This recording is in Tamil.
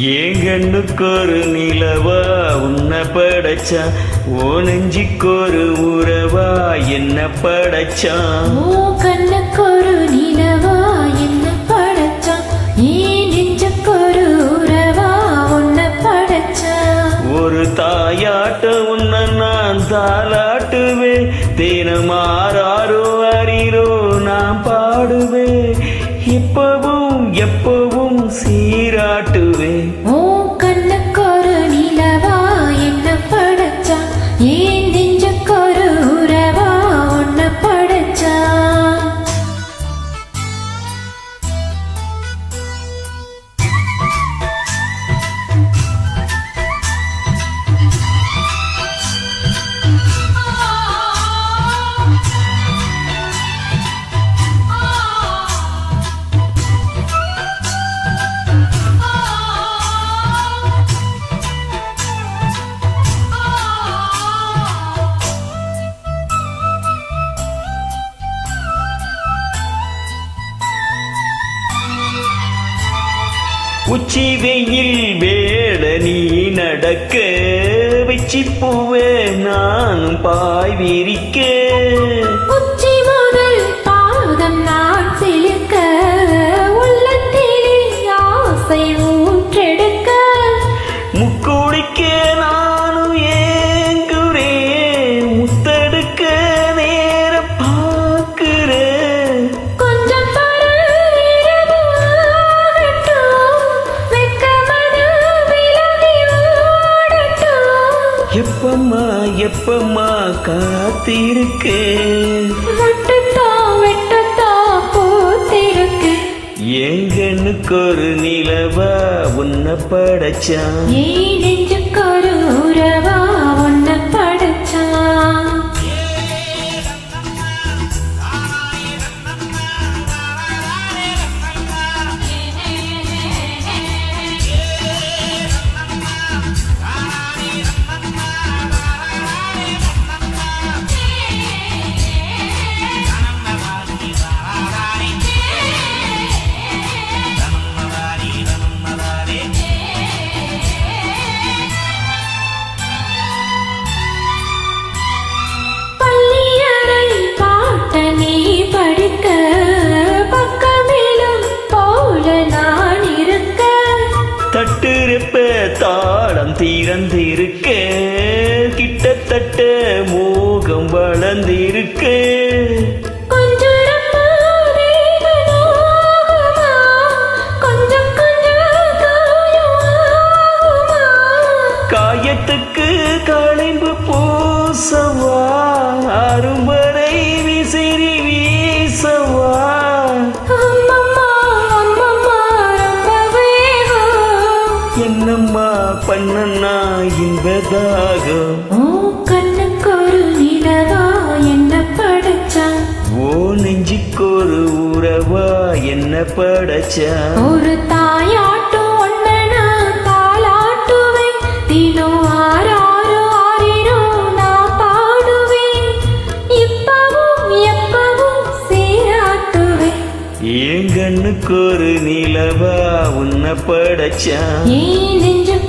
ஏங்கண்ணுக்கொரு நிலவா? உன்னை படைச்சா. ஓ நெஞ்சிக்கொரு உறவா? என்ன படைச்சான் ஓ கண்ணுக்கொரு நிலவா? என்ன படைச்சான் ஏன் நெஞ்சுக்கொரு உறவா? உன்னை படைச்சான் ஒரு தாயாட்ட உன்னை நான் தாலாட்டுவேன் தினமாறாரோ அறிரோ நான் பாடுவேன். இப்பவும் எப்பவும் சீராட்டுவேன் உச்சி வெயில் வேட நீ நடக்க வச்சி பூவே நானும் பாய் விரிக்க வெட்டுத்தா பூத்திருக்கு. எங்கனுக்கு ஒரு நிலவா உன்னை படைச்சான். ஏன் நெஞ்சுக்கொரு உறவா திறந்திருக்க கிட்டத்தட்ட மோகம் வளர்ந்திருக்க. காயத்துக்கு களைம்பு பூசவா அரும்பரை பண்ணனா இன்பதாகம். கண்ணுக்கொரு நிலவா என்ன படைச்சான் ஓ நெஞ்சுக்கொரு உறவா என்ன படைச்சா? ஒரு தாயாட்டும் ஒன்ன நான் தாளாட்டுவேன். தினம் ஆறாரோ ஆறிரோ நான் பாடுவேன். இப்பவும் எப்பவும் சீராட்டுவேன். ஏங்கண்ணுக்கு ஒரு நிலவா உன்னை படைச்சா? ஏன் உறவா